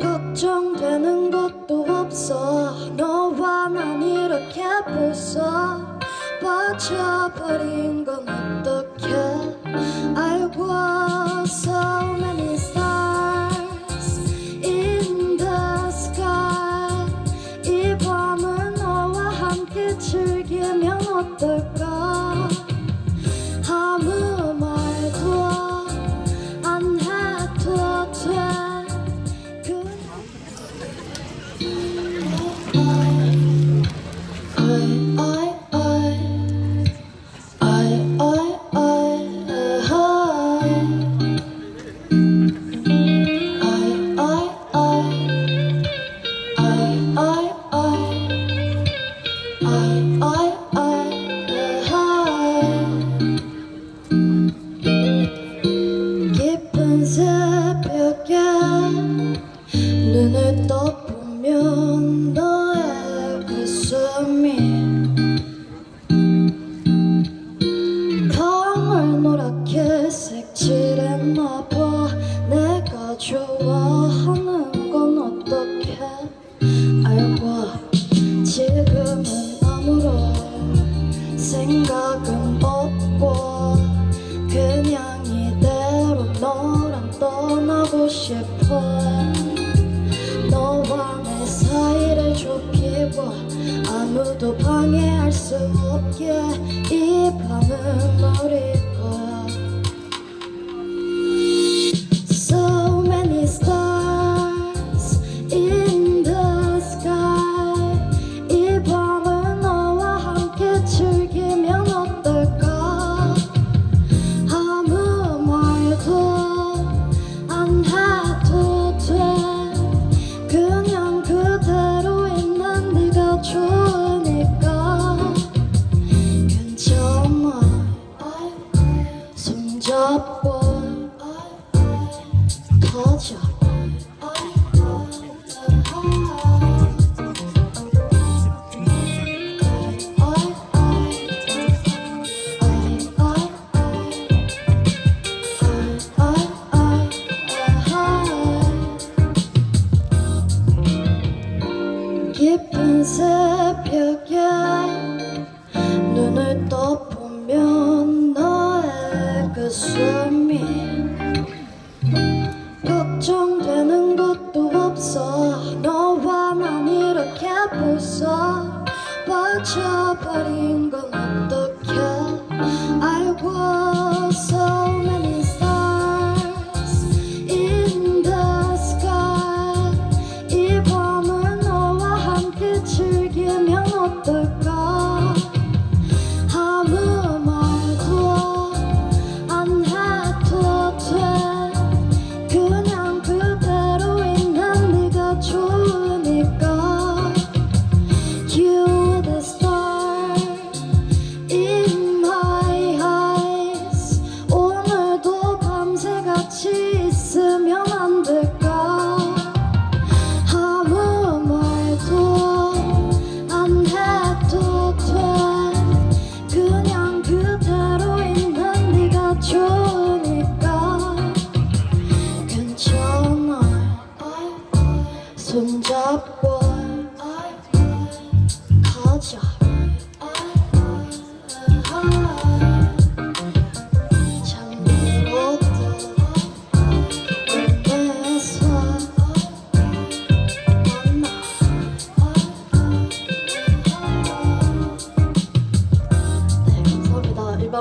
걱정되는 것도 없어. 너와 난 이렇게 벌써 빠져버린 건 어떻게 알고 생각은 없고 그냥 이대로 너랑 떠나고 싶어. 너와 내 사이를 좁히고 아무도 방해할 수 없게 이 밤은 우리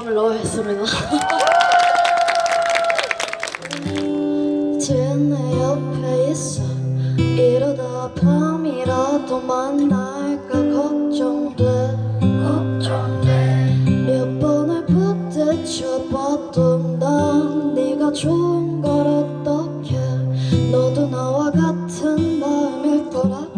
마음을 넣어했습니다. 지은 내 옆에 있어. 이러다 밤이라도 만날까 걱정돼. 걱정돼. 몇 번을 부딪혀봤던 난 네가 좋은 걸 어떡해 너도 나와 같은 마음일 거라.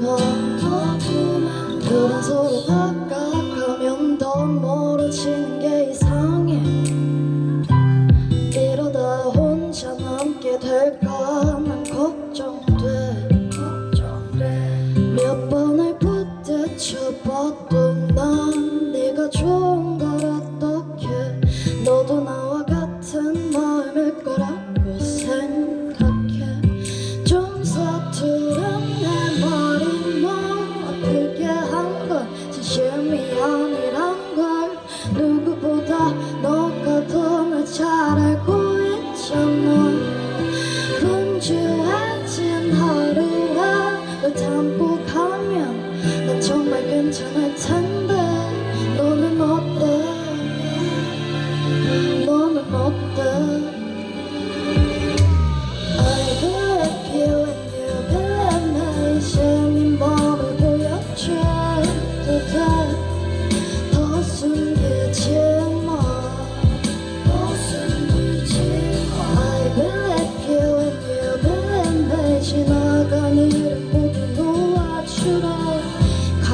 하지만 우린 서로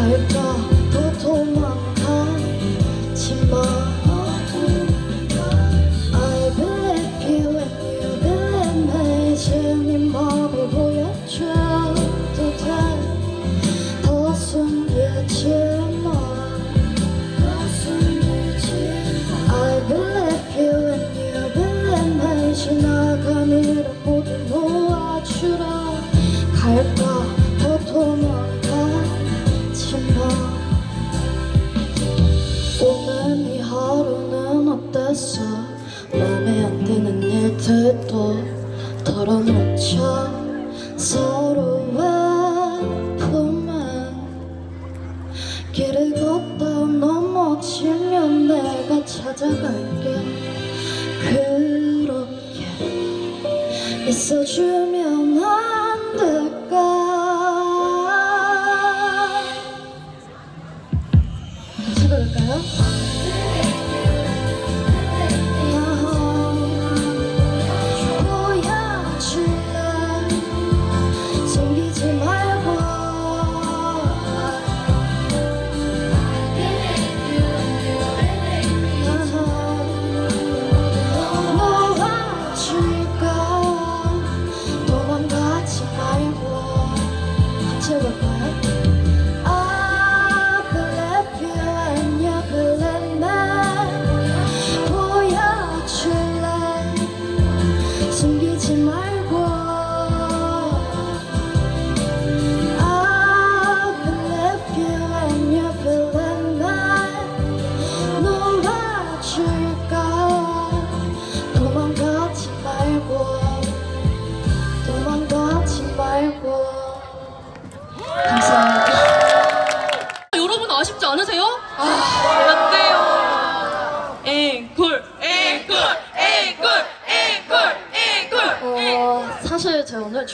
갈까 더 도망가지 마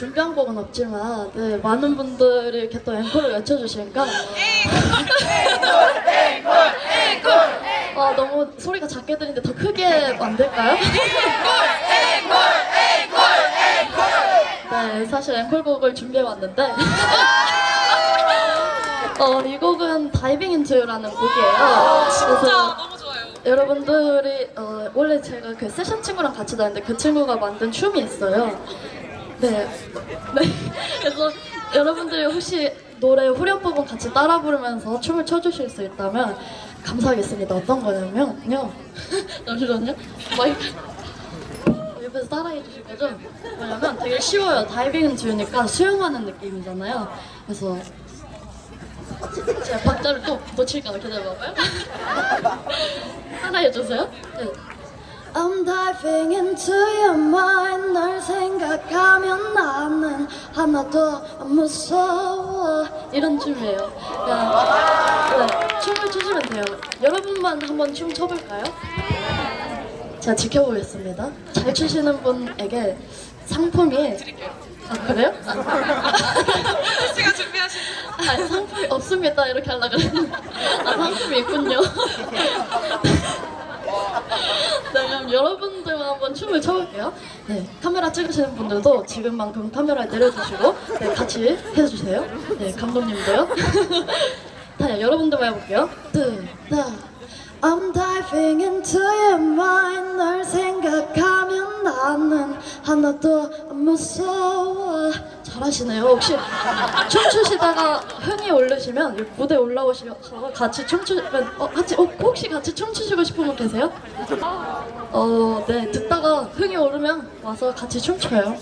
준비한 곡은 없지만 네, 많은 분들이 이렇게 또 앵콜을 외쳐주시니까 어, 너무 소리가 작게 들리는데 더 크게 만들까요? 네, 사실 앵콜곡을 준비해왔는데 어, 이 곡은 다이빙 인트라는 곡이에요. 진짜 그래서 너무 좋아요. 여러분들이 어, 원래 제가 그 세션 친구랑 같이 다녔는데 그 친구가 만든 춤이 있어요. 네. 네. 그래서 여러분들이 혹시 노래 후렴 부분 같이 따라 부르면서 춤을 춰주실 수 있다면 감사하겠습니다. 어떤 거냐면요. 잠시만요. 마이크. 옆에서 따라해 주실 거죠? 왜냐면 되게 쉬워요. 다이빙은 지우니까 수영하는 느낌이잖아요. 그래서 제가 박자를 또 놓칠까 봐 기다려봐봐요. 하나 해주세요. 네. I'm diving into your mind. 널 생각하면 나는 하나도 안 무서워. 이런 춤이에요. 그냥 네, 춤을 추시면 돼요. 여러분만 한번 춤 춰볼까요? 제가 지켜보겠습니다. 잘 추시는 분에게 상품이 아 그래요? 씨가 준비하신 아니 상품이 없습니다. 이렇게 하려고 그랬는데. 아 상품이 있군요 네 그럼 여러분들과 한번 춤을 춰볼게요. 네, 카메라 찍으시는 분들도 지금만큼 카메라 내려주시고 네, 같이 해주세요. 네, 감독님도요. 자, 여러분들만 해볼게요. 둘, 나. I'm diving into your mind. 널 생각하면 나는 하나도 안 무서워. 잘하시네요 혹시? 춤추시다가 흥이 오르시면 이 무대 올라오셔서 같이 춤추면 어, 같이 어, 혹시 같이 춤추시고 싶은 분 계세요? 어, 네 듣다가 흥이 오르면 와서 같이 춤춰요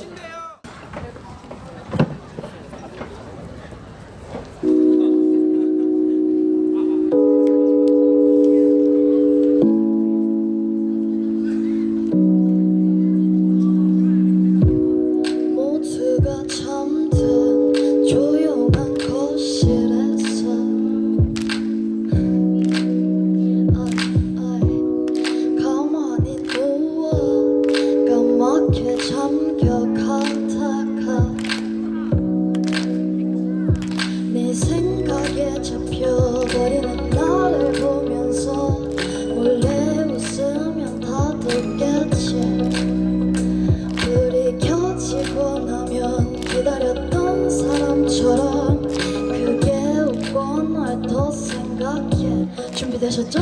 준비되셨죠?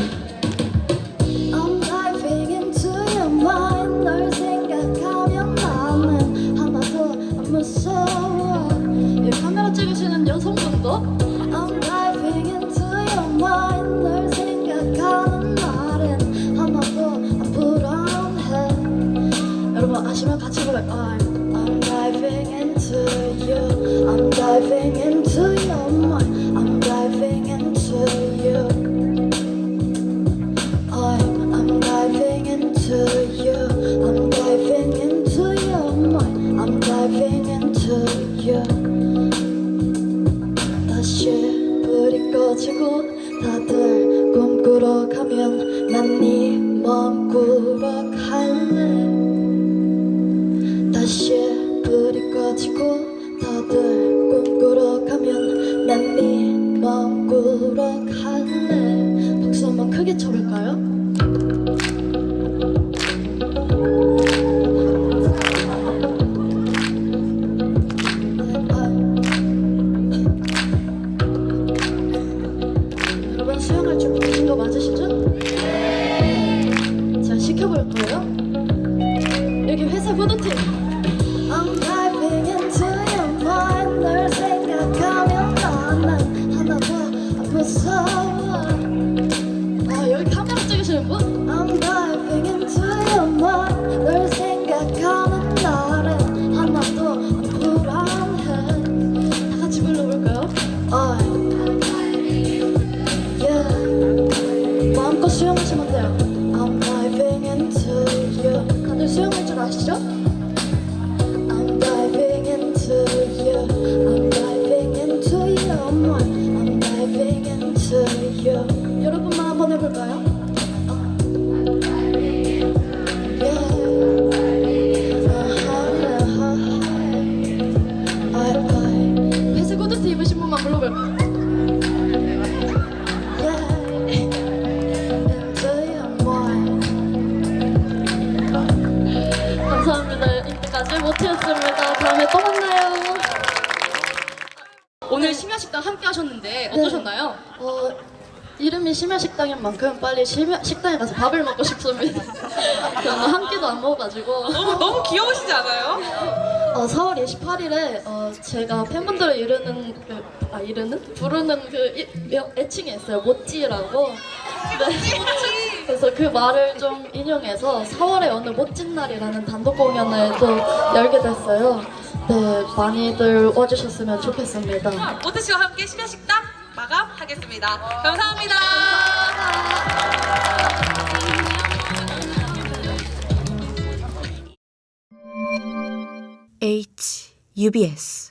아시죠? 이름이 심야식당인 만큼 빨리 심야, 식당에 가서 밥을 먹고 싶습니다. 저는 한 끼도 안 먹어가지고 너무, 너무 귀여우시지 않아요? 어, 4월 28일에 어, 제가 팬분들을 이르는 그, 아 이르는 부르는 그 이- 명- 애칭이 있어요 모찌라고. 네. 그래서 그 말을 좀 인용해서 4월의 어느 멋진 날이라는 단독 공연을 또 열게 됐어요. 네 많이들 와주셨으면 좋겠습니다. 모태 씨와 함께 심야식당 마감하겠습니다. 감사합니다. H UBS